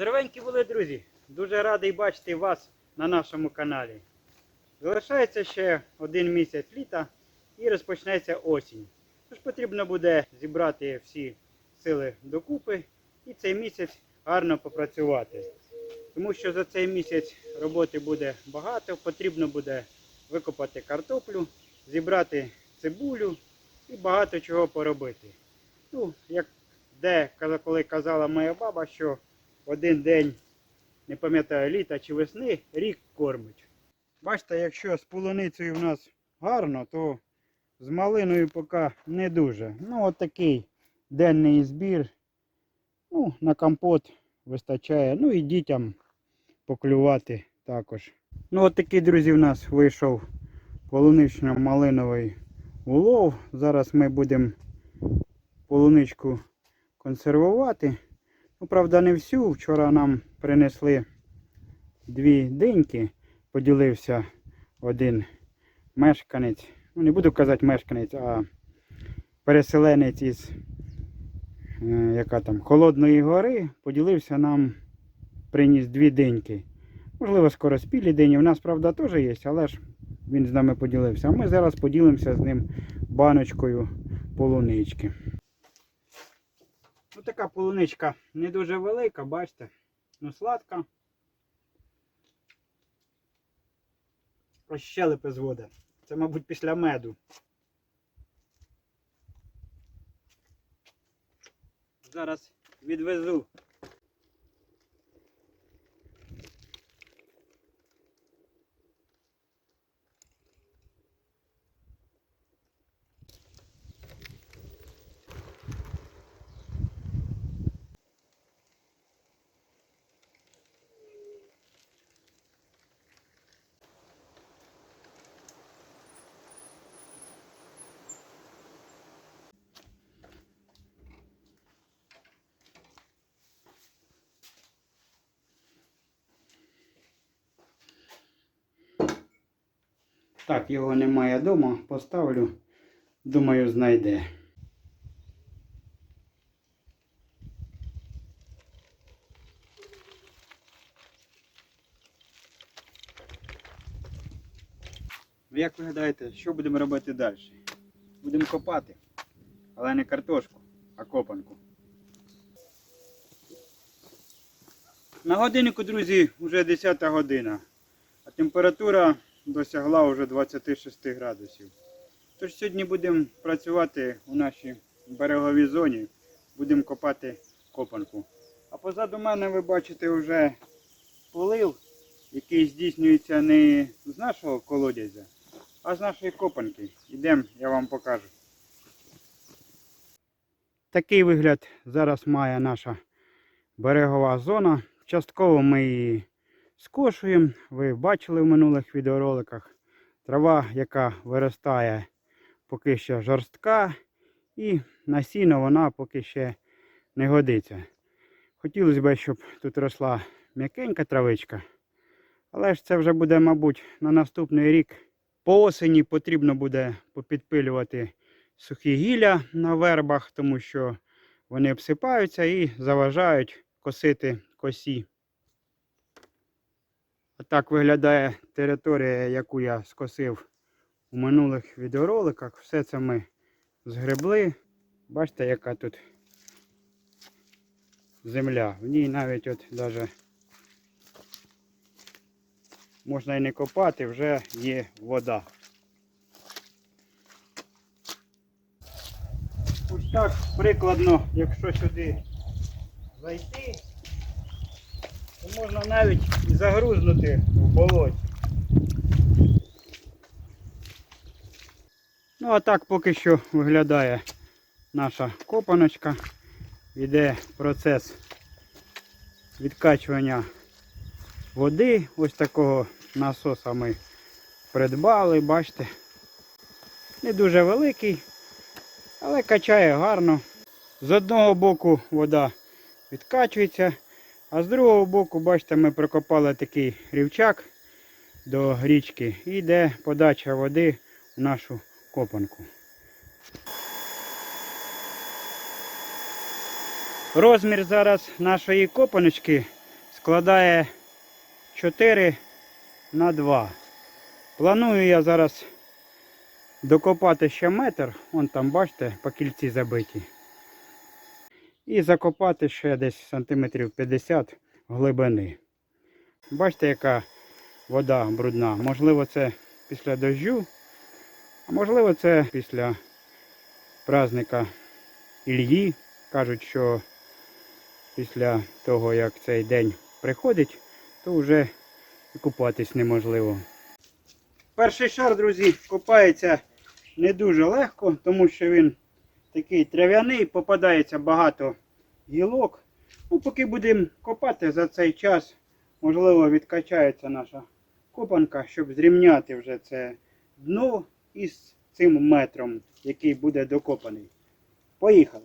Здоровенькі були, друзі! Дуже радий бачити вас на нашому каналі. Залишається ще один місяць літа і розпочнеться осінь. Тож потрібно буде зібрати всі сили докупи і цей місяць гарно попрацювати. Тому що за цей місяць роботи буде багато, потрібно буде викопати картоплю, зібрати цибулю і багато чого поробити. Ну, як де коли казала моя баба, що один день, не пам'ятаю, літа чи весни, рік кормить. Бачите, якщо з полуницею в нас гарно, то з малиною поки не дуже. Ну, от такий денний збір. Ну, на компот вистачає. Ну і дітям поклювати також. Ну, от такий, друзі, в нас вийшов полунично-малиновий улов. Зараз ми будемо полуничку консервувати. Ну, правда, не всю. Вчора нам принесли дві диньки. Поділився один мешканець. Ну, не буду казати мешканець, а переселенець із е, яка там, Холодної гори. Поділився нам, приніс дві диньки. Можливо, скороспілі дині. У нас, правда, теж є, але ж він з нами поділився. А ми зараз поділимося з ним баночкою полунички. Така полуничка не дуже велика, бачите, ну сладка. Ось щелепи зводить. Це, мабуть, після меду. Зараз відвезу. Так, його немає вдома, поставлю. Думаю, знайде. Як ви гадаєте, що будемо робити далі? Будемо копати, але не картошку, а копанку. На годиннику, друзі, вже 10 година, а температура досягла вже 26 градусів. Тож сьогодні будемо працювати у нашій береговій зоні, будемо копати копанку. А позаду мене ви бачите вже полив, який здійснюється не з нашого колодязя, а з нашої копанки. Ідемо, я вам покажу. Такий вигляд зараз має наша берегова зона. Частково ми її скошуємо. Ви бачили в минулих відеороликах. Трава, яка виростає поки що жорстка, і на сіно вона поки ще не годиться. Хотілося б, щоб тут росла м'якенька травичка, але ж це вже буде, мабуть, на наступний рік. По осені потрібно буде попідпилювати сухі гілля на вербах, тому що вони обсипаються і заважають косити косі. Так виглядає територія, яку я скосив у минулих відеороликах. Все це ми згребли. Бачите, яка тут земля. В ній навіть от даже можна і не копати, вже є вода. Ось так прикладно, якщо сюди зайти, можна навіть і загрузнути в болоті. Ну а так поки що виглядає наша копаночка. Йде процес відкачування води. Ось такого насоса ми придбали, бачите. Не дуже великий, але качає гарно. З одного боку вода відкачується, а з другого боку, бачите, ми прокопали такий рівчак до річки і йде подача води в нашу копанку. Розмір зараз нашої копаночки складає 4 на 2. Планую я зараз докопати ще метр. Вон там, бачите, по кільці забиті. І закопати ще десь сантиметрів 50 глибини. Бачите, яка вода брудна. Можливо, це після дощу, а можливо, це після праздника Ільї. Кажуть, що після того, як цей день приходить, то вже і купатись неможливо. Перший шар, друзі, копається не дуже легко, тому що він такий трав'яний, попадається багато гілок. Ну, поки будемо копати за цей час, можливо, відкачається наша копанка, щоб зрівняти вже це дно із цим метром, який буде докопаний. Поїхали!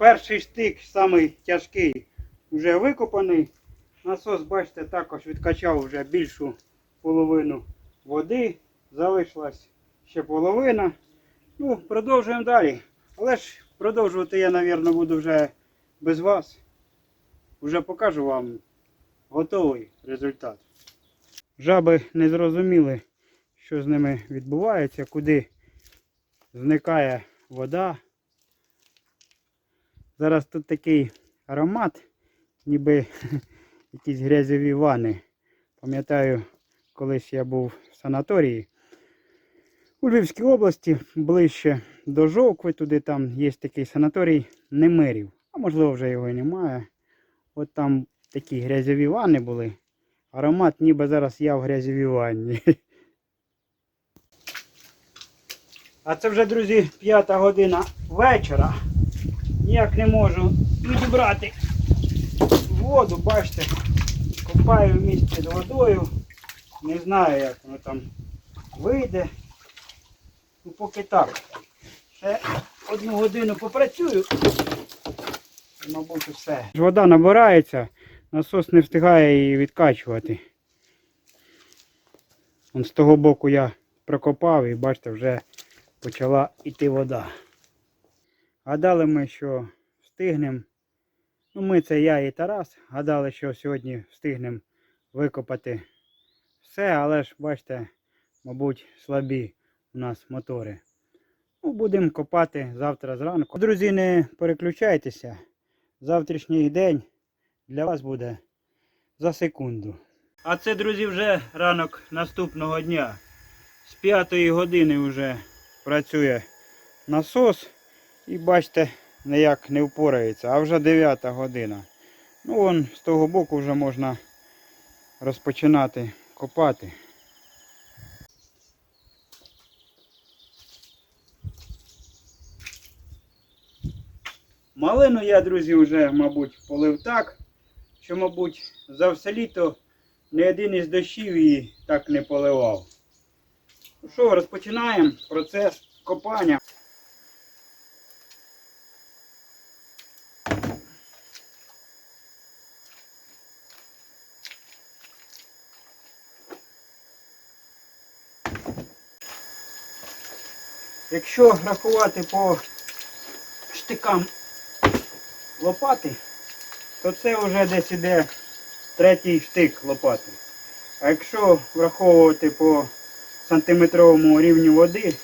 Перший штик, самий тяжкий, вже викопаний. Насос, бачите, також відкачав вже більшу половину води. Залишилась ще половина. Ну, продовжуємо далі. Але ж продовжувати я, мабуть, буду вже без вас. Вже покажу вам готовий результат. Жаби не зрозуміли, що з ними відбувається, куди зникає вода. Зараз тут такий аромат, ніби якісь грязьові ванни. Пам'ятаю, колись я був в санаторії у Львівській області, ближче до Жовкви, туди там є такий санаторій Немирів. А можливо вже його і немає. От там такі грязьові ванни були. Аромат ніби зараз я в грязьовій ванні. А це вже, друзі, п'ята година вечора. Ніяк не можу відібрати воду, бачите, копаю в місці з водою. Не знаю, як воно там вийде. Ну, поки так. Ще одну годину попрацюю. І, мабуть, все. Вода набирається, насос не встигає її відкачувати. Вон з того боку я прокопав і бачите, вже почала йти вода. Гадали ми, що встигнемо. Ну, ми це я і Тарас. Гадали, що сьогодні встигнемо викопати все, але ж, бачите, мабуть, слабі у нас мотори. Ну, будемо копати завтра зранку. Друзі, не переключайтеся. Завтрашній день для вас буде за секунду. А це, друзі, вже ранок наступного дня. З п'ятої години вже працює насос. І бачите, ніяк не впорається. А вже 9 година. Ну вон з того боку вже можна розпочинати копати. Малину я, друзі, вже, мабуть, полив так, що, мабуть, за все літо ні один із дощів її так не поливав. Ну що, розпочинаємо процес копання. Якщо рахувати по штикам лопати, то це вже десь іде третій штик лопати. А якщо враховувати по сантиметровому рівню води,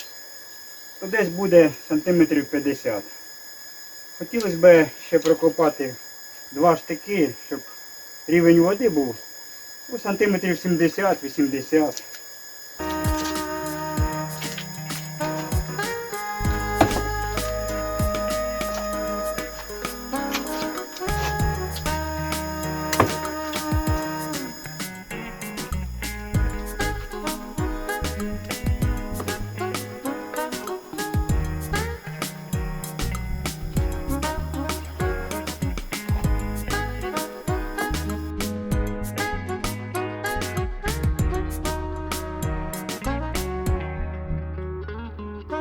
то десь буде сантиметрів 50. Хотілося б ще прокопати два штики, щоб рівень води був у сантиметрів 70-80.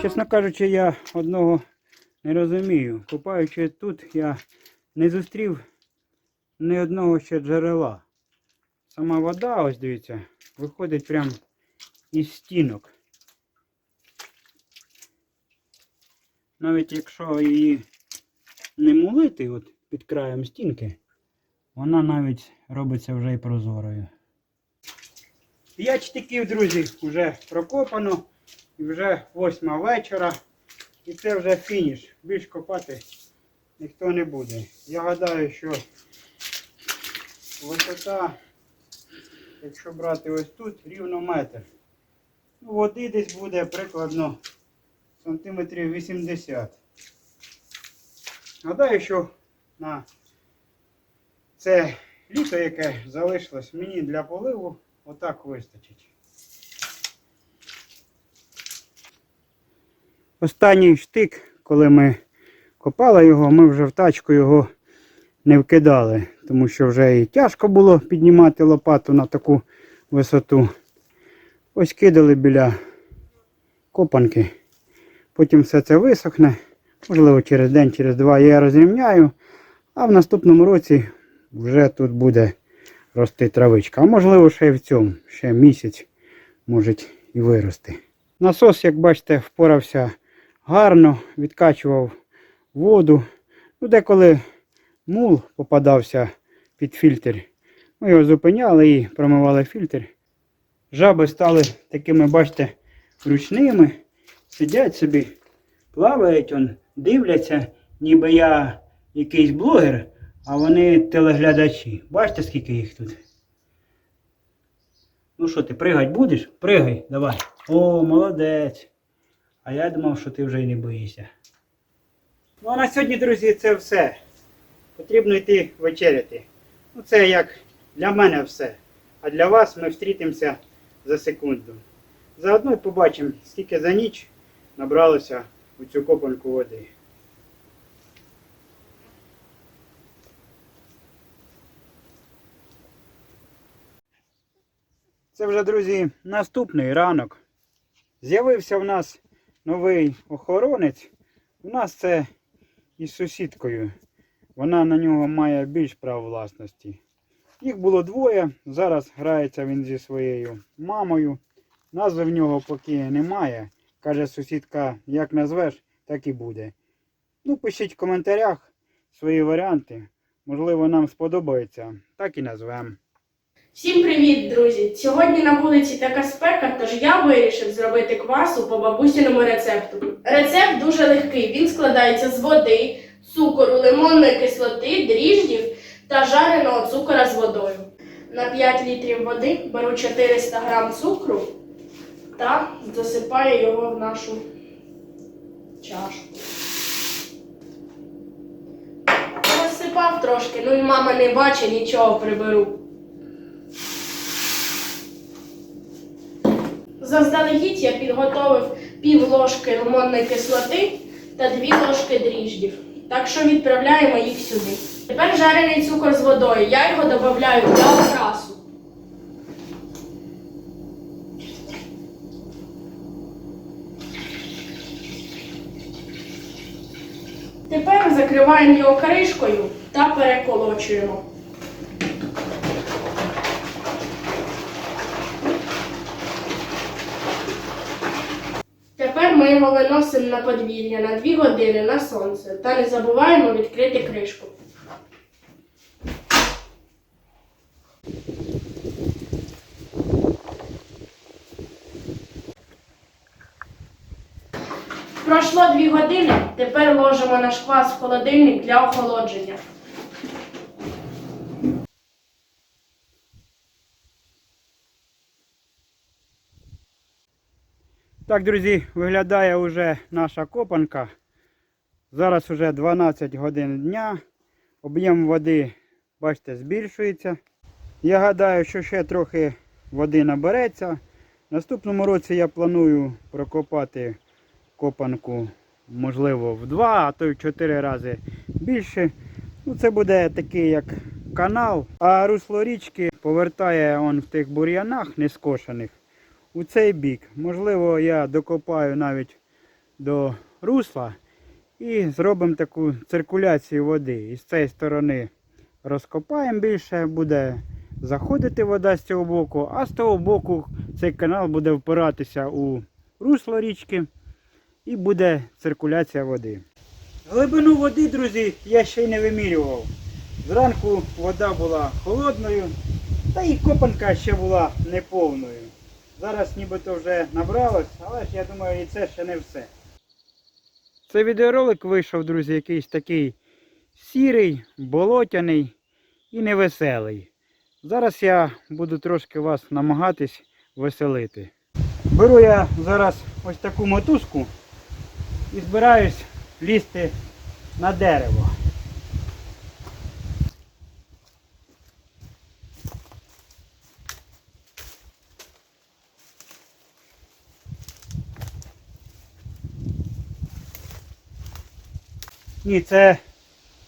Чесно кажучи, я одного не розумію. Копаючи тут, я не зустрів ні одного ще джерела. Сама вода, ось дивіться, виходить прямо із стінок. Навіть якщо її не мулити от під краєм стінки, вона навіть робиться вже і прозорою. П'ять штиків, друзі, вже прокопано. І вже восьма вечора. І це вже фініш. Більш копати ніхто не буде. Я гадаю, що висота, якщо брати ось тут, рівно метр. Ну, води десь буде прикладно сантиметрів 80. Гадаю, що на це літо, яке залишилось мені для поливу, отак вистачить. Останній штик, коли ми копали його, ми вже в тачку його не вкидали, тому що вже і тяжко було піднімати лопату на таку висоту. Ось кидали біля копанки. Потім все це висохне. Можливо, через день, через два я розрівняю, а в наступному році вже тут буде рости травичка. А можливо, ще й в цьому, ще місяць може і вирости. Насос, як бачите, впорався гарно, відкачував воду. Ну, деколи мул попадався під фільтр. Ми його зупиняли і промивали фільтр. Жаби стали такими, бачите, ручними. Сидять собі, плавають, он, дивляться, ніби я якийсь блогер, а вони телеглядачі. Бачите, скільки їх тут? Ну що ти, пригать будеш? Пригай, давай. О, молодець. А я думав, що ти вже й не боїшся. Ну а на сьогодні, друзі, це все. Потрібно йти вечеряти. Ну це як для мене все. А для вас ми зустрітимося за секунду. Заодно й побачимо, скільки за ніч набралося у цю копанку води. Це вже, друзі, наступний ранок. З'явився в нас новий охоронець. У нас це із сусідкою. Вона на нього має більш прав власності. Їх було двоє. Зараз грається він зі своєю мамою. Назви в нього поки немає. Каже сусідка, як назвеш, так і буде. Ну, пишіть в коментарях свої варіанти. Можливо, нам сподобається. Так і назвемо. Всім привіт, друзі! Сьогодні на вулиці така спека, тож я вирішив зробити квасу по бабусіному рецепту. Рецепт дуже легкий. Він складається з води, цукору, лимонної кислоти, дріждів та жареного цукора з водою. На 5 літрів води беру 400 грам цукру та засипаю його в нашу чашку. Розсипав трошки, ну і мама не бачить, нічого приберу. Заздалегідь я підготовив пів ложки лимонної кислоти та дві ложки дріждів. так що відправляємо їх сюди. Тепер жарений цукор з водою. Я його додаю для окрасу. Тепер закриваємо його кришкою та переколочуємо. Виносимо на подвір'я на 2 години на сонце та не забуваємо відкрити кришку. Пройшло 2 години, тепер ложимо наш квас в холодильник для охолодження. Так, друзі, виглядає вже наша копанка. Зараз вже 12 годин дня. Об'єм води, бачите, збільшується. Я гадаю, що ще трохи води набереться. Наступному році я планую прокопати копанку, можливо, в два, а то й в чотири рази більше. Ну, це буде такий як канал, а русло річки повертає он в тих бур'янах нескошених у цей бік. Можливо, я докопаю навіть до русла і зробимо таку циркуляцію води. І з цієї сторони розкопаємо більше, буде заходити вода з цього боку, а з того боку цей канал буде впиратися у русло річки і буде циркуляція води. Глибину води, друзі, я ще й не вимірював. Зранку вода була холодною, та і копанка ще була неповною. Зараз нібито вже набралось, але ж я думаю, і це ще не все. Цей відеоролик вийшов, друзі, якийсь такий сірий, болотяний і невеселий. Зараз я буду трошки вас намагатись веселити. Беру я зараз ось таку мотузку і збираюсь лізти на дерево. Ні, це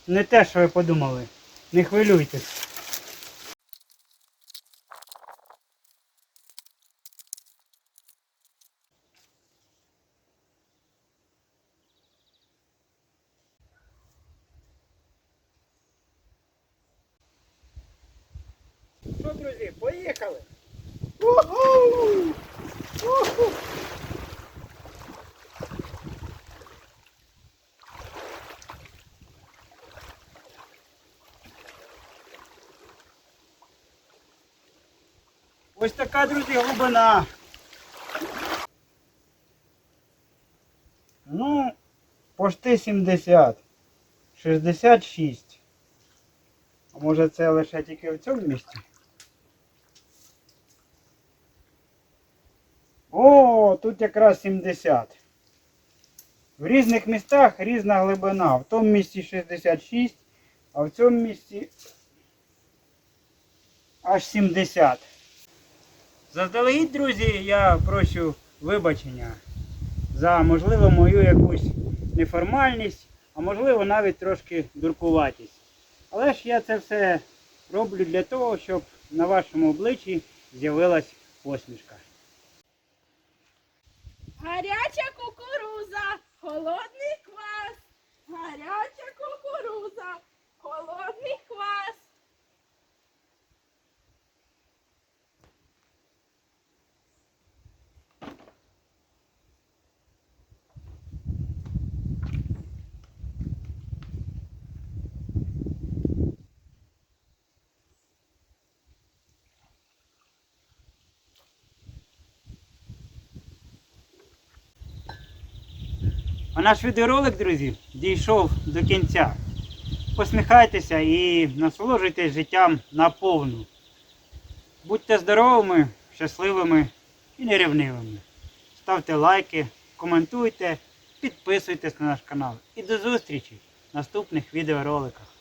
не те, що ви подумали. Не хвилюйтесь. Друзі, Ось така, друзі, глибина. Ну, пошти 70. 66. А може це лише тільки в цьому місці? О, тут якраз 70. В різних містах різна глибина. В тому місці 66, а в цьому місці аж 70. Заздалегідь, друзі, я прошу вибачення за, можливо, мою якусь неформальність, а можливо навіть трошки дуркуватість. Але ж я це все роблю для того, щоб на вашому обличчі з'явилась посмішка. Гаряча кукуруза, холодний квас. Гаряча кукуруза, холодний квас. А наш відеоролик, друзі, дійшов до кінця. Посміхайтеся і насолоджуйтесь життям наповну. Будьте здоровими, щасливими і нерівнивими. Ставте лайки, коментуйте, підписуйтесь на наш канал. І до зустрічі в наступних відеороликах.